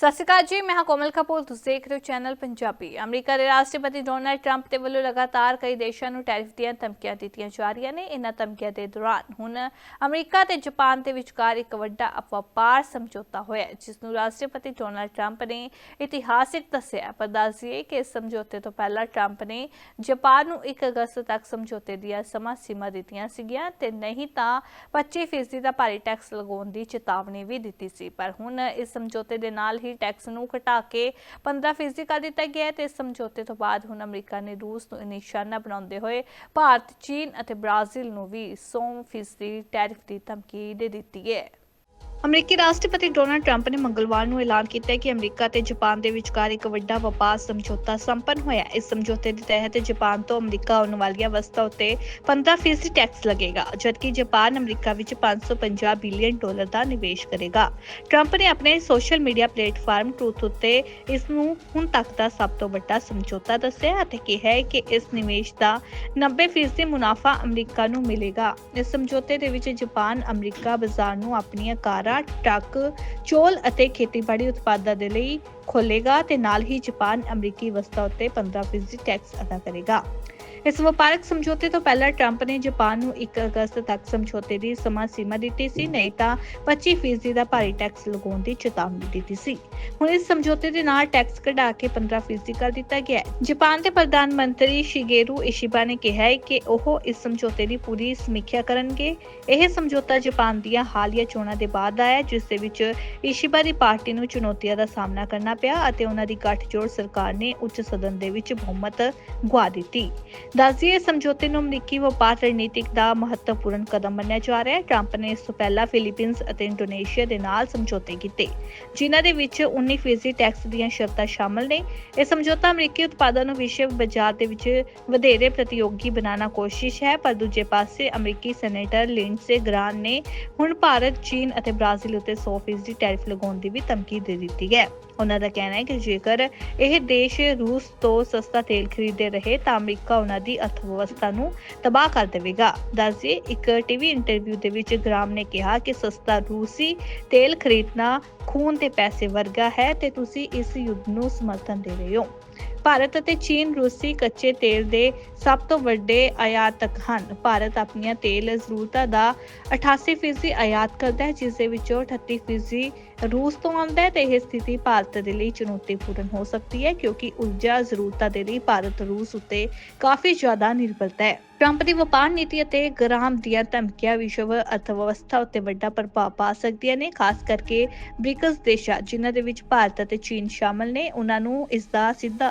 ਸਤਿ ਸ਼੍ਰੀ ਅਕਾਲ ਜੀ, ਮੈਂ ਹਾਂ ਕੋਮਲ ਕਪੂਰ, ਤੁਸੀਂ ਦੇਖ ਰਹੇ ਹੋ ਚੈਨਲ ਪੰਜਾਬੀ। ਅਮਰੀਕਾ ਦੇ ਰਾਸ਼ਟਰਪਤੀ ਡੋਨਲਡ ਟਰੰਪ ਦੇ ਵੱਲੋਂ ਲਗਾਤਾਰ ਕਈ ਦੇਸ਼ਾਂ ਨੂੰ ਟੈਰਿਫ ਦੀਆਂ ਧਮਕੀਆਂ ਦਿੱਤੀਆਂ ਜਾ ਰਹੀਆਂ ਨੇ ਇਹਨਾਂ ਧਮਕੀਆਂ ਦੇ ਦੌਰਾਨ। ਹੁਣ ਅਮਰੀਕਾ ਤੇ ਜਾਪਾਨ ਦੇ ਵਿਚਕਾਰ ਇੱਕ ਵੱਡਾ ਵਪਾਰ ਸਮਝੌਤਾ ਹੋਇਆ ਜਿਸ ਨੂੰ ਰਾਸ਼ਟਰਪਤੀ ਡੋਨਾਲਡ ਟਰੰਪ ਨੇ ਇਤਿਹਾਸਿਕ ਦੱਸਿਆ ਹੈ। ਪਰ ਦੱਸੀਏ ਕਿ ਇਸ ਸਮਝੌਤੇ ਤੋਂ ਪਹਿਲਾਂ ਟਰੰਪ ਨੇ ਜਾਪਾਨ ਨੂੰ 1 ਅਗਸਤ ਤੱਕ ਸਮਝੌਤੇ ਦੀਆਂ ਸਮਾਂ ਸੀਮਾ ਦਿੱਤੀਆਂ ਸੀਗੀਆਂ ਤੇ ਨਹੀਂ ਤਾਂ 25% ਦਾ ਭਾਰੀ ਟੈਕਸ ਲਗਾਉਣ ਦੀ ਚੇਤਾਵਨੀ ਵੀ ਦਿੱਤੀ ਸੀ। ਪਰ ਹੁਣ ਇਸ ਸਮਝੌਤੇ ਦੇ ਨਾਲ ਹੀ ਟੈਕਸ ਨੂੰ ਘਟਾ ਕੇ 15% ਕਰ ਦਿੱਤਾ ਗਿਆ ਹੈ ਤੇ ਇਸ ਸਮਝੌਤੇ ਤੋਂ ਬਾਅਦ ਹੁਣ ਅਮਰੀਕਾ ਨੇ ਰੂਸ ਨੂੰ ਨਿਸ਼ਾਨਾ ਬਣਾਉਂਦੇ ਹੋਏ ਭਾਰਤ, ਚੀਨ ਅਤੇ ਬ੍ਰਾਜ਼ੀਲ ਨੂੰ ਵੀ 100% ਟੈਰਿਫ ਦੀ ਧਮਕੀ ਦੇ ਦਿੱਤੀ ਹੈ। ਅਮਰੀਕੀ ਰਾਸ਼ਟਰਪਤੀ ਡੋਨਾਲਡ ਟਰੰਪ ਨੇ ਮੰਗਲਵਾਰ ਨੂੰ ਐਲਾਨ ਕੀਤਾ ਕਿ ਅਮਰੀਕਾ ਤੇ ਜਾਪਾਨ ਦੇ ਵਿਚਕਾਰ ਇੱਕ ਵੱਡਾ ਵਪਾਰ ਸਮਝੌਤਾ ਸੰਪੰਨ ਹੋਇਆ ਇਸ ਸਮਝੌਤੇ ਦੇ ਤਹਿਤ ਜਾਪਾਨ ਤੋਂ ਅਮਰੀਕਾ ਆਉਣ ਵਾਲੀਆਂ ਵਸਤਾਂ ਉੱਤੇ 15% ਟੈਕਸ ਲੱਗੇਗਾ, ਜਦਕਿ ਜਾਪਾਨ ਅਮਰੀਕਾ ਵਿੱਚ 550 ਬਿਲੀਅਨ ਡਾਲਰ ਦਾ ਨਿਵੇਸ਼ ਕਰੇਗਾ। ਟਰੰਪ ਨੇ ਆਪਣੇ ਸੋਸ਼ਲ ਮੀਡੀਆ ਪਲੇਟਫਾਰਮ ਟਰੂਥ ਉੱਤੇ ਇਸ ਨੂੰ ਹੁਣ ਤੱਕ ਦਾ ਸਭ ਤੋਂ ਵੱਡਾ ਸਮਝੌਤਾ ਦੱਸਿਆ ਅਤੇ ਕਿਹਾ ਹੈ ਕਿ ਇਸ ਨਿਵੇਸ਼ ਦਾ 90% ਮੁਨਾਫਾ ਅਮਰੀਕਾ ਨੂੰ ਮਿਲੇਗਾ। ਇਸ ਸਮਝੌਤੇ ਦੇ ਵਿੱਚ ਜਾਪਾਨ ਅਮਰੀਕਾ ਬਾਜ਼ਾਰ ਨੂੰ ਆਪਣੀਆਂ ਕਾਰਾਂ ਟਰੱਕ ਚੋਲ ਅਤੇ ਖੇਤੀਬਾੜੀ ਉਤਪਾਦਾਂ ਦੇ ਲਈ ਖੋਲੇਗਾ ਤੇ ਨਾਲ ਹੀ ਜਾਪਾਨ ਅਮਰੀਕੀ ਵਸਤਾਂ ਉੱਤੇ 15% ਟੈਕਸ ਅਦਾ ਕਰੇਗਾ। ਇਸ ਵਪਾਰਕ ਸਮਝੌਤੇ ਤੋਂ ਪਹਿਲਾਂ ਟਰੰਪ ਨੇ ਜਾਪਾਨ ਨੂੰ 1 ਅਗਸਤ ਤੱਕ ਸਮਝੌਤੇ ਦੀ ਸਮਾਂ ਸੀਮਾ ਦਿੱਤੀ ਸੀ ਨਹੀਂ ਤਾਂ 25% ਦਾ ਭਾਰੀ ਟੈਕਸ ਲਗਾਉਣ ਦੀ ਚੇਤਾਵਨੀ ਦਿੱਤੀ ਸੀ। ਹੁਣ ਇਸ ਸਮਝੌਤੇ ਦੇ ਨਾਲ ਟੈਕਸ ਘਟਾ ਕੇ 15% ਕਰ ਦਿੱਤਾ ਗਿਆ ਹੈ। ਜਾਪਾਨ ਦੇ ਪ੍ਰਧਾਨ ਮੰਤਰੀ ਸ਼ਿਗੇਰੂ ਇਸ਼ਿਬਾ ਨੇ ਕਿਹਾ ਹੈ ਕਿ ਉਹ ਇਸ ਸਮਝੌਤੇ ਦੀ ਪੂਰੀ ਸਮੀਖਿਆ ਕਰਨਗੇ। ਇਹ ਸਮਝੌਤਾ ਜਾਪਾਨ ਦੀਆਂ ਹਾਲੀਆ ਚੋਣਾਂ ਦੇ ਬਾਅਦ ਆਇਆ ਜਿਸ ਦੇ ਵਿੱਚ ਇਸ਼ਿਬਾ ਦੀ ਪਾਰਟੀ ਨੂੰ ਚੁਣੌਤੀਆਂ ਦਾ ਸਾਹਮਣਾ ਕਰਨਾ ਪਿਆ ਅਤੇ ਉਹਨਾਂ ਦੀ ਗੱਠਜੋੜ ਸਰਕਾਰ ਨੇ ਉੱਚ ਸਦਨ ਦੇ ਵਿੱਚ ਬਹੁਮਤ ਗਵਾ ਦਿੱਤੀ। ਦੱਸਦੀਏ, ਸਮਝੌਤੇ ਨੂੰ ਅਮਰੀਕੀ ਵਪਾਰ ਰਣਨੀਤਿਕ ਦਾ ਮਹੱਤਵਪੂਰਨ ਕਦਮ ਮੰਨਿਆ ਜਾ ਰਿਹਾ ਹੈ। ਟਰੰਪ ਨੇ ਇਸ ਤੋਂ ਪਹਿਲਾਂ ਫਿਲੀਪੀਨਸ ਅਤੇ ਇੰਡੋਨੇਸ਼ੀਆ ਦੇ ਨਾਲ ਸਮਝੌਤੇ ਕੀਤੇ, ਜਿਨ੍ਹਾਂ ਦੇ ਵਿੱਚ 19% ਟੈਕਸ ਦੀਆਂ ਸ਼ਰਤਾਂ ਸ਼ਾਮਲ ਨੇ। ਇਹ ਸਮਝੌਤਾ ਅਮਰੀਕੀ ਉਤਪਾਦਾਂ ਨੂੰ ਵਿਸ਼ਵ ਬਾਜ਼ਾਰ ਦੇ ਵਿੱਚ ਵਧੇਰੇ ਪ੍ਰਤੀਯੋਗੀ ਬਣਾਉਣਾ ਕੋਸ਼ਿਸ਼ ਹੈ, ਪਰ ਦੂਜੇ ਪਾਸੇ ਅਮਰੀਕੀ ਸੈਨੇਟਰ ਲਿੰਡਸੇ ਗ੍ਰਾਨ ਨੇ ਹੁਣ ਭਾਰਤ, ਚੀਨ ਅਤੇ ਬ੍ਰਾਜ਼ੀਲ ਉਤੇ 100% ਟੈਰਿਫ ਲਗਾਉਣ ਦੀ ਵੀ ਧਮਕੀ ਦੇ ਦਿੱਤੀ ਹੈ। ਉਹਨਾਂ ਦਾ ਕਹਿਣਾ ਹੈ ਕਿ ਜੇਕਰ ਇਹ ਦੇਸ਼ ਰੂਸ ਤੋਂ ਸਸਤਾ ਤੇਲ ਖਰੀਦਦੇ ਰਹੇ, ਤਾਂ ਅਮਰੀਕਾ ਉਹਨਾਂ ਦੀ ਅਰਥਵਿਵਸਥਾ ਨੂੰ ਤਬਾਹ ਕਰ ਦੇਵੇਗਾ। ਦੱਸਦੇ, ਇੱਕ ਟੀਵੀ ਇੰਟਰਵਿਊ ਦੇ ਵਿੱਚ ਗ੍ਰਾਮ ਨੇ ਕਿਹਾ ਕਿ ਸਸਤਾ ਰੂਸੀ ਤੇਲ ਖਰੀਦਣਾ ਖੂਨ ਦੇ ਪੈਸੇ ਵਰਗਾ ਹੈ ਤੇ ਤੁਸੀਂ ਇਸ ਯੁੱਧ ਨੂੰ ਸਮਰਥਨ ਦੇ ਰਹੇ ਹੋ। ਭਾਰਤ ਅਤੇ ਚੀਨ ਰੂਸੀ ਕੱਚੇ ਤੇਲ ਦੇ ਸਭ ਤੋਂ ਵੱਡੇ ਆਯਾਤਕ ਹਨ। ਭਾਰਤ ਆਪਣੀਆਂ ਤੇਲ ਜ਼ਰੂਰਤਾਂ ਦਾ 88% ਆਯਾਤ ਕਰਦਾ ਹੈ, ਜਿਸ ਦੇ ਵਿੱਚੋਂ 38% ਰੂਸ ਤੋਂ ਆਉਂਦਾ ਹੈ ਤੇ ਇਹ ਸਥਿਤੀ ਭਾਰਤ ਦੇ ਲਈ ਚੁਣੌਤੀਪੂਰਨ ਹੋ ਸਕਦੀ ਹੈ, ਕਿਉਂਕਿ ਊਰਜਾ ਜ਼ਰੂਰਤਾਂ ਦੇ ਲਈ ਭਾਰਤ ਰੂਸ ਉੱਤੇ ਕਾਫੀ ਜ਼ਿਆਦਾ ਨਿਰਭਰਤਾ ਹੈ। ਟਰੰਪ ਦੀ ਵਪਾਰ ਨੀਤੀ ਅਤੇ ਗ੍ਰਾਮ ਦੀਆਂ ਧਮਕੀਆਂ ਵਿਸ਼ਵ ਅਰਥਵਿਵਸਥਾ ਉੱਤੇ ਵੱਡਾ ਪ੍ਰਭਾਵ ਪਾ ਸਕਦੀਆਂ ਨੇ, ਖਾਸ ਕਰਕੇ ਬ੍ਰਿਕਸ ਦੇਸ਼ਾਂ, ਜਿਨ੍ਹਾਂ ਦੇ ਵਿੱਚ ਭਾਰਤ ਅਤੇ ਚੀਨ ਸ਼ਾਮਲ ਨੇ, ਉਹਨਾਂ ਨੂੰ ਇਸ ਦਾ ਸਿੱਧਾ